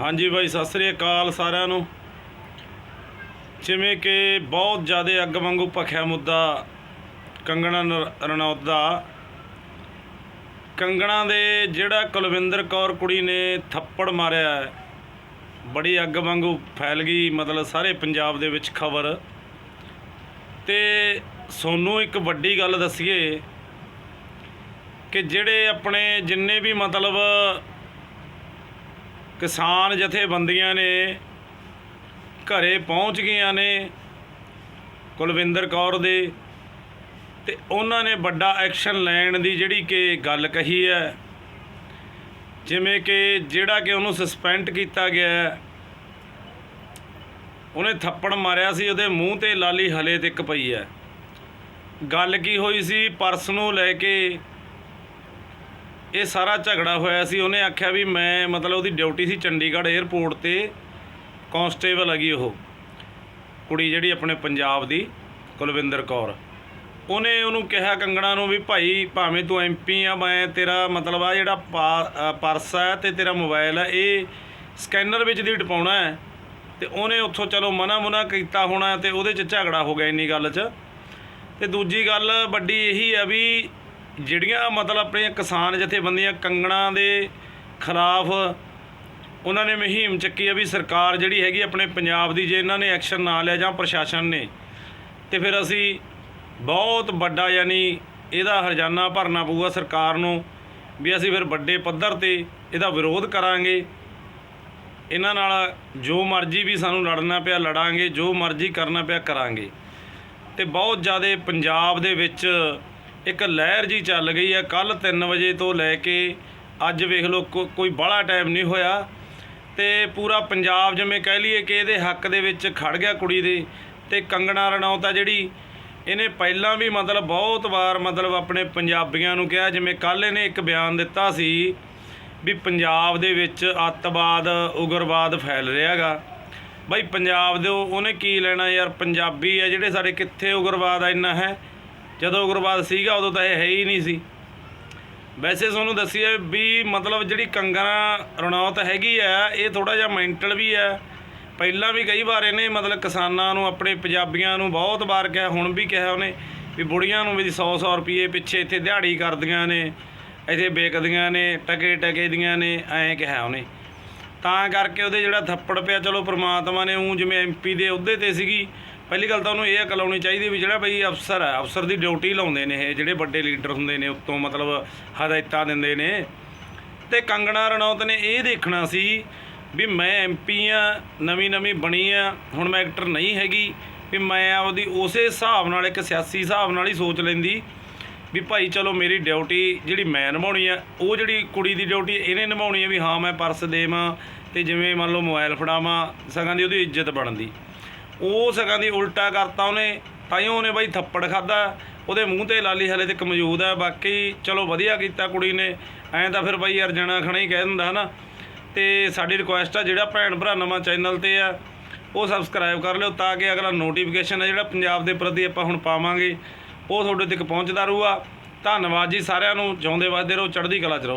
ਹਾਂਜੀ ਬਾਈ, ਸਤਿ ਸ੍ਰੀ ਅਕਾਲ ਸਾਰਿਆਂ ਨੂੰ। ਜਿਵੇਂ ਕਿ ਬਹੁਤ ਜ਼ਿਆਦਾ ਅੱਗ ਵਾਂਗੂ ਭਖਿਆ ਮੁੱਦਾ ਕੰਗਣਾ ਨ- ਰਣੌਤ ਦਾ। ਕੰਗਣਾ ਦੇ ਜਿਹੜਾ ਕੁਲਵਿੰਦਰ ਕੌਰ ਕੁੜੀ ਨੇ ਥੱਪੜ ਮਾਰਿਆ ਬੜੀ ਅੱਗ ਵਾਂਗੂ ਫੈਲ ਗਈ, ਮਤਲਬ ਸਾਰੇ ਪੰਜਾਬ ਦੇ ਵਿੱਚ ਖਬਰ। ਤੇ ਸੋਨੂੰ ਇੱਕ ਵੱਡੀ ਗੱਲ ਦੱਸੀਏ ਕਿ ਜਿਹੜੇ ਆਪਣੇ ਜਿੰਨੇ ਵੀ ਮਤਲਬ ਕਿਸਾਨ ਜਥੇਬੰਦੀਆਂ ਨੇ ਘਰੇ ਪਹੁੰਚ ਗਈਆਂ ਨੇ ਕੁਲਵਿੰਦਰ ਕੌਰ ਦੇ ਤੇ ਉਹਨਾਂ ਨੇ ਵੱਡਾ ਐਕਸ਼ਨ ਲੈਣ ਦੀ ਜਿਹੜੀ ਕਿ ਗੱਲ ਕਹੀ ਹੈ। ਜਿਵੇਂ ਕਿ ਜਿਹੜਾ ਕਿ ਉਹਨੂੰ ਸਸਪੈਂਡ ਕੀਤਾ ਗਿਆ ਉਹਨੇ ਥੱਪੜ ਮਾਰਿਆ ਸੀ, ਉਹਦੇ ਮੂੰਹ ਤੇ ਲਾਲੀ ਹਲੇ ਤੱਕ ਪਈ ਹੈ। ਗੱਲ ਕੀ ਹੋਈ ਸੀ? ਪਰਸ ਨੂੰ ਲੈ ਕੇ ਇਹ ਸਾਰਾ ਝਗੜਾ ਹੋਇਆ ਸੀ। ਉਹਨੇ ਆਖਿਆ ਵੀ ਮੈਂ ਮਤਲਬ ਉਹਦੀ ਡਿਊਟੀ ਸੀ ਚੰਡੀਗੜ੍ਹ 에ਅਰਪੋਰਟ ਤੇ ਕਾਂਸਟੇਬਲ ਹੈਗੀ ਉਹ, ਕੁੜੀ ਜਿਹੜੀ ਆਪਣੇ ਪੰਜਾਬ ਦੀ, ਕੁਲਵਿੰਦਰ ਕੌਰ। ਉਹਨੇ ਉਹਨੂੰ ਕਿਹਾ ਕੰਗਣਾ ਨੂੰ ਵੀ ਭਾਈ ਭਾਵੇਂ ਤੂੰ ਐਮਪੀ ਆ, ਮੈਂ ਤੇਰਾ ਮਤਲਬ ਆ ਜਿਹੜਾ ਪਾ- ਪਰਸ ਆ ਤੇ ਤੇਰਾ ਮੋਬਾਈਲ ਹੈ ਇਹ ਸਕੈਨਰ ਵਿੱਚ ਦੀ ਟਪਾਉਣਾ ਹੈ। ਤੇ ਉਹਨੇ ਉੱਥੋਂ ਚਲੋ ਮਨਾ ਮੁਨਾ ਕੀਤਾ ਹੋਣਾ ਤੇ ਉਹਦੇ 'ਚ ਝਗੜਾ ਹੋ ਗਿਆ ਇੰਨੀ ਗੱਲ 'ਚ। ਤੇ ਦੂਜੀ ਗੱਲ ਵੱਡੀ ਇਹੀ ਆ ਵੀ ਜਿਹੜੀਆਂ ਮਤਲਬ ਆਪਣੀਆਂ ਕਿਸਾਨ ਜਥੇਬੰਦੀਆਂ ਕੰਗਣਾ ਦੇ ਖਿਲਾਫ ਉਹਨਾਂ ਨੇ ਮੁਹਿੰਮ ਚੱਕੀ ਆ ਵੀ ਸਰਕਾਰ ਜਿਹੜੀ ਹੈਗੀ ਆਪਣੇ ਪੰਜਾਬ ਦੀ ਜੇ ਇਹਨਾਂ ਨੇ ਐਕਸ਼ਨ ਨਾ ਲਿਆ ਜਾਂ ਪ੍ਰਸ਼ਾਸਨ ਨੇ, ਤੇ ਫਿਰ ਅਸੀਂ ਬਹੁਤ ਵੱਡਾ ਯਾਨੀ ਇਹਦਾ ਹਰਜਾਨਾ ਭਰਨਾ ਪਊਗਾ ਸਰਕਾਰ ਨੂੰ ਵੀ ਅਸੀਂ ਫਿਰ ਵੱਡੇ ਪੱਧਰ ਤੇ ਇਹਦਾ ਵਿਰੋਧ ਕਰਾਂਗੇ। ਇਹਨਾਂ ਨਾਲ ਜੋ ਮਰਜ਼ੀ ਵੀ ਸਾਨੂੰ ਲੜਨਾ ਪਿਆ ਲੜਾਂਗੇ, ਜੋ ਮਰਜ਼ੀ ਕਰਨਾ ਪਿਆ ਕਰਾਂਗੇ। ਤੇ ਬਹੁਤ ਜ਼ਿਆਦਾ ਪੰਜਾਬ ਦੇ ਵਿੱਚ ਇੱਕ ਲਹਿਰ ਜੀ ਚੱਲ ਗਈ ਹੈ। ਕੱਲ 3 ਵਜੇ ਤੋਂ ਲੈ ਕੇ ਅੱਜ ਵੇਖ ਲਓ ਕੋਈ ਬਾਹਲਾ ਟਾਈਮ ਨਹੀਂ ਹੋਇਆ। ਤੇ ਪੂਰਾ ਪੰਜਾਬ ਜਿਵੇਂ ਕਹਿ ਲਈਏ ਕਿ ਇਹਦੇ ਹੱਕ ਦੇ ਵਿੱਚ ਖੜ ਗਿਆ ਕੁੜੀ ਦੇ। ਤੇ ਕੰਗਣਾ ਰਣੌਤ ਆ ਜਿਹੜੀ, ਇਹਨੇ ਪਹਿਲਾਂ ਵੀ ਮਤਲਬ ਬਹੁਤ ਵਾਰ ਮਤਲਬ ਆਪਣੇ ਪੰਜਾਬੀਆਂ ਨੂੰ ਕਿਹਾ, ਜਿਵੇਂ ਕੱਲ ਇਹਨੇ ਇੱਕ ਬਿਆਨ ਦਿੱਤਾ ਸੀ ਵੀ ਪੰਜਾਬ ਦੇ ਵਿੱਚ ਅੱਤਵਾਦ, ਉਗਰਵਾਦ ਫੈਲ ਰਿਹਾਗਾ ਬਾਈ ਪੰਜਾਬ ਦੇ ਉਹਨੇ ਕੀ ਲੈਣਾ ਯਾਰ? ਪੰਜਾਬੀ ਆ ਜਿਹੜੇ ਸਾਡੇ ਕਿੱਥੇ ਉਗਰਵਾਦ ਆ ਇੰਨਾ, ਹੈ? ਜਦੋਂ ਉਗਰਵਾਦ ਸੀਗਾ, ਉਦੋਂ ਤਾਂ ਇਹ ਹੈ ਹੀ ਨਹੀਂ ਸੀ। ਵੈਸੇ ਤੁਹਾਨੂੰ ਦੱਸੀਏ ਵੀ ਮਤਲਬ ਜਿਹੜੀ ਕੰਗਣਾ ਰਣੌਤ ਹੈਗੀ ਆ, ਇਹ ਥੋੜਾ ਜਿਹਾ ਮੈਂਟਲ ਵੀ ਆ। ਪਹਿਲਾਂ ਵੀ ਕਈ ਵਾਰ ਇਹਨੇ ਮਤਲਬ ਕਿਸਾਨਾਂ ਨੂੰ, ਆਪਣੇ ਪੰਜਾਬੀਆਂ ਨੂੰ ਬਹੁਤ ਵਾਰ ਕਿਹਾ, ਹੁਣ ਵੀ ਕਿਹਾ ਉਹਨੇ ਵੀ ਬੁੜੀਆਂ ਨੂੰ ਵੀ 100 100 ਰੁਪਏ ਪਿੱਛੇ ਇੱਥੇ ਦਿਹਾੜੀ ਕਰਦੀਆਂ ਨੇ, ਇੱਥੇ ਵੇਚਦੀਆਂ ਨੇ ਟਕੇ ਟਕੇ ਦੀਆਂ ਨੇ, ਐਂ ਕਿਹਾ ਉਹਨੇ। ਤਾਂ ਕਰਕੇ ਉਹਦੇ ਜਿਹੜਾ ਥੱਪੜ ਪਿਆ, ਚਲੋ ਪ੍ਰਮਾਤਮਾ ਨੇ ਉਹ ਜਿਵੇਂ ਐਮਪੀ ਦੇ ਅਹੁਦੇ ਤੇ ਸੀਗੀ। ਪਹਿਲੀ ਗੱਲ ਤਾਂ ਉਹਨੂੰ ਇਹ ਅਕਲ ਆਉਣੀ ਚਾਹੀਦੀ ਵੀ ਜਿਹੜਾ ਬਈ ਅਫਸਰ ਹੈ, ਅਫਸਰ ਦੀ ਡਿਊਟੀ ਲਾਉਂਦੇ ਨੇ ਇਹ, ਜਿਹੜੇ ਵੱਡੇ ਲੀਡਰ ਹੁੰਦੇ ਨੇ, ਉੱਤੋਂ ਮਤਲਬ ਹਦਾਇਤਾਂ ਦਿੰਦੇ ਨੇ। ਤੇ ਕੰਗਣਾ ਰਣੌਤ ਨੇ ਇਹ ਦੇਖਣਾ ਸੀ ਵੀ ਮੈਂ ਐਮਪੀ ਆ, ਨਵੀਂ ਨਵੀਂ ਬਣੀ ਆ, ਹੁਣ ਮੈਂ ਐਕਟਰ ਨਹੀਂ ਹੈਗੀ, ਵੀ ਮੈਂ ਆਪਦੀ ਉਸੇ ਹਿਸਾਬ ਨਾਲ, ਇੱਕ ਸਿਆਸੀ ਹਿਸਾਬ ਨਾਲ ਹੀ ਸੋਚ ਲੈਂਦੀ। ਵੀ ਭਾਈ ਚਲੋ ਮੇਰੀ ਡਿਊਟੀ ਜਿਹੜੀ ਮੈਂ ਨਿਭਾਉਣੀ ਆ, ਉਹ ਜਿਹੜੀ ਕੁੜੀ ਦੀ ਡਿਊਟੀ ਇਹਨੇ ਨਿਭਾਉਣੀ ਆ ਵੀ ਹਾਂ ਮੈਂ ਪਰਸ ਦੇਵਾਂ ਤੇ ਜਿਵੇਂ ਮੰਨ ਲਓ ਮੋਬਾਈਲ ਫੜਾਵਾਂ, ਸਗਾਂ ਦੀ ਉਹਦੀ ਇੱਜ਼ਤ ਬਣਦੀ। ਉਹ ਸਗਾਂ ਦੀ ਉਲਟਾ ਕਰਤਾ ਉਹਨੇ ਤਾਈਓ ਉਹਨੇ ਬਾਈ ਥੱਪੜ ਖਾਦਾ ਉਹਦੇ ਮੂੰਹ ਤੇ ਲਾਲੀ ਹਲੇ ਤੱਕ ਮੌਜੂਦ ਆ, ਬਾਕੀ ਚਲੋ ਵਧੀਆ ਕੀਤਾ ਕੁੜੀ ਨੇ, ਐਂ ਤਾਂ ਫਿਰ ਬਾਈ ਯਾਰ ਜਣਾ ਖਣਾ ਹੀ ਕਹਿ ਦਿੰਦਾ ਹਨਾ। ਤੇ ਸਾਡੀ ਰਿਕੁਐਸਟ ਆ ਜਿਹੜਾ ਭੈਣ ਭਰਾ ਨਵਾਂ ਚੈਨਲ ਤੇ ਆ, ਉਹ ਸਬਸਕ੍ਰਾਈਬ ਕਰ ਲਿਓ ਤਾਂ ਕਿ ਅਗਲਾ ਨੋਟੀਫਿਕੇਸ਼ਨ ਹੈ ਜਿਹੜਾ ਪੰਜਾਬ ਦੇ ਪ੍ਰਤੀ ਆਪਾਂ ਹੁਣ ਪਾਵਾਂਗੇ। ਉਹ ਤੁਹਾਡੇ ਤੱਕ ਪਹੁੰਚਦਾ ਰਹੂਗਾ। ਧੰਨਵਾਦ ਜੀ ਸਾਰਿਆਂ ਨੂੰ। ਜਿਉਂਦੇ ਵੱਸਦੇ ਰਹੋ, ਚੜ੍ਹਦੀ ਕਲਾ ਚ ਰਹੋ।